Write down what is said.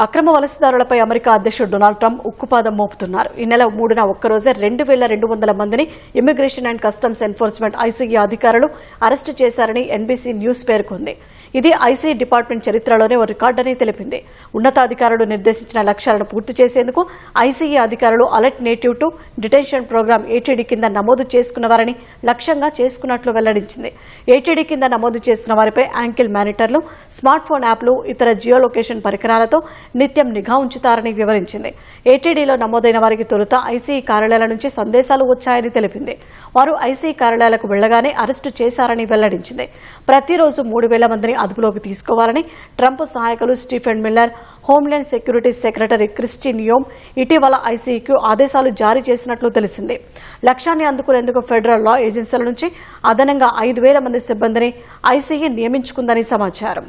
అక్రమ వలసదారులపై అమెరికా అధ్యక్షుడు డొనాల్డ్ ట్రంప్ ఉక్కుపాదం మోపుతున్నారు. ఈ నెల మూడున ఒక్కరోజే రెండు వేల రెండు వందల మందిని immigration and customs enforcement ICE అధికారులు అరెస్టు చేశారని ఎన్బీసీ న్యూస్ పేర్కొంది. ఇది ఐసీఈ డిపార్ట్మెంట్ చరిత్రలోనే ఓ రికార్డని తెలిపింది. ఉన్నతాధికారులు నిర్దేశించిన లక్ష్యాలను పూర్తి చేసేందుకు ఐసీఈ అధికారులు alternative to detention program ATD కింద నమోదు చేసుకున్నవారిని లక్ష్యంగా చేసుకున్నట్లు వెల్లడించింది. ఏటీడీ కింద నమోదు చేసుకున్న వారిపై యాంకిల్ మానిటర్లు స్మార్ట్ ఫోన్ యాప్లు ఇతర జియో లొకేషన్ పరికరాలతో నిత్యం నిఘా ఉంచుతారని వివరించింది. ఏటీడీలో నమోదైన వారికి తొలుత ఐసీఈ కార్యాలయాల నుంచి సందేశాలు వచ్చాయని తెలిపింది. వారు ఐసీఈ కార్యాలయాలకు వెళ్ళగానే అరెస్టు చేశారని వెల్లడించింది. ప్రతిరోజు మూడు వేల మందిని అదుపులోకి తీసుకోవాలని ట్రంప్ సహాయకులు Stephen Miller homeland security secretary Kristi Noem ఇటీవల ఐసీఈకు ఆదేశాలు జారీ చేసినట్లు తెలిసింది. లక్ష్యాన్ని అందుకునేందుకు ఫెడరల్ లా ఏజెన్సీల నుంచి అదనంగా ఐదు వేల మంది సిబ్బందిని ఐసీఈ నియమించుకుందని సమాచారం.